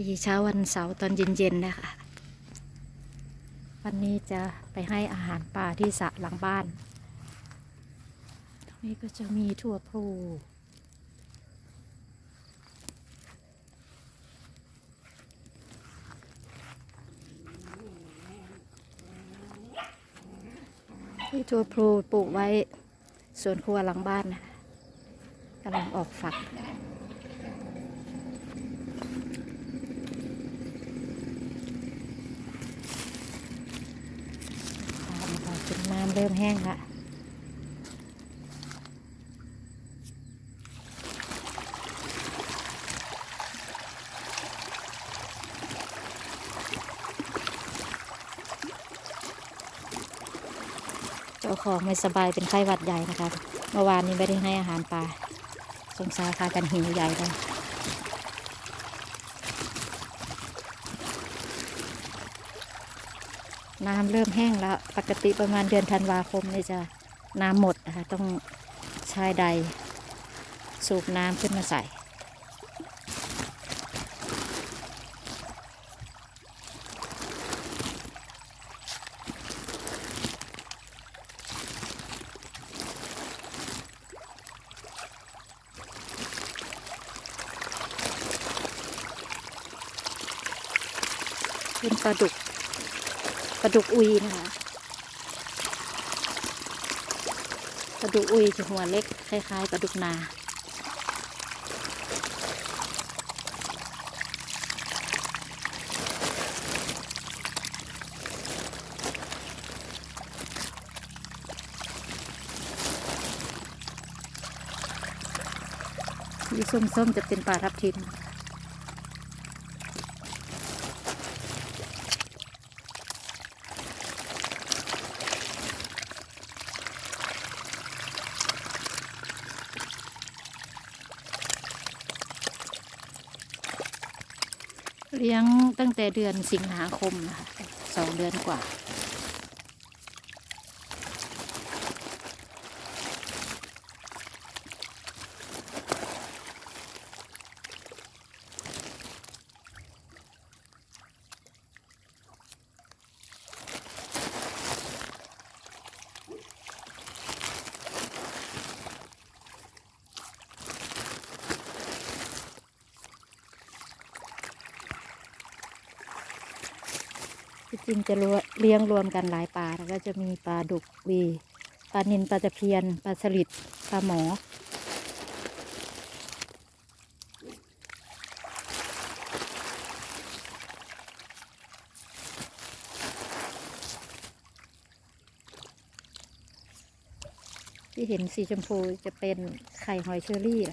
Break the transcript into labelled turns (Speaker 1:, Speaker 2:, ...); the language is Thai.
Speaker 1: ดีเช้าวันเสาร์ตอนเย็นๆนะคะ วันนี้จะไปให้อาหารปลาที่สระหลังบ้าน ตรงนี้ก็จะมีถั่วพลูที่ถั่วพลูปลูกไว้สวนครัวหลังบ้านนะกำลังออกฝัก ตามมาจนน้ำเริ่มแห้งละเจ้าของไม่สบายเป็นไข้หวัดใหญ่นะคะ เมื่อวานนี้ไม่ได้ให้อาหารปลาสงสารพากันหิวใหญ่เลย น้ำเริ่มแห้งแล้ว ปกติประมาณเดือนธันวาคมนี่จะน้ำหมดนะคะต้องใช้ใดสูบน้ำขึ้นมาใส่ เป็นปลาดุก ลาดุกอุยนะคะปลาดุกอุยจะหัวเล็กคล้ายๆปลาดุกนาสีส้มๆจะเป็นปลาทับทิม เลี้ยงตั้งแต่เดือนสิงหาคมนะคะสองเดือนกว่า ที่จริงจะเลี้ยงรวมกันหลายปลาแล้วก็จะมีปลาดุกวีปลานินปลาตะเพียนปลาสลิดปลาหมอที่เห็นสีชมพูจะเป็นไข่หอยเชอรี่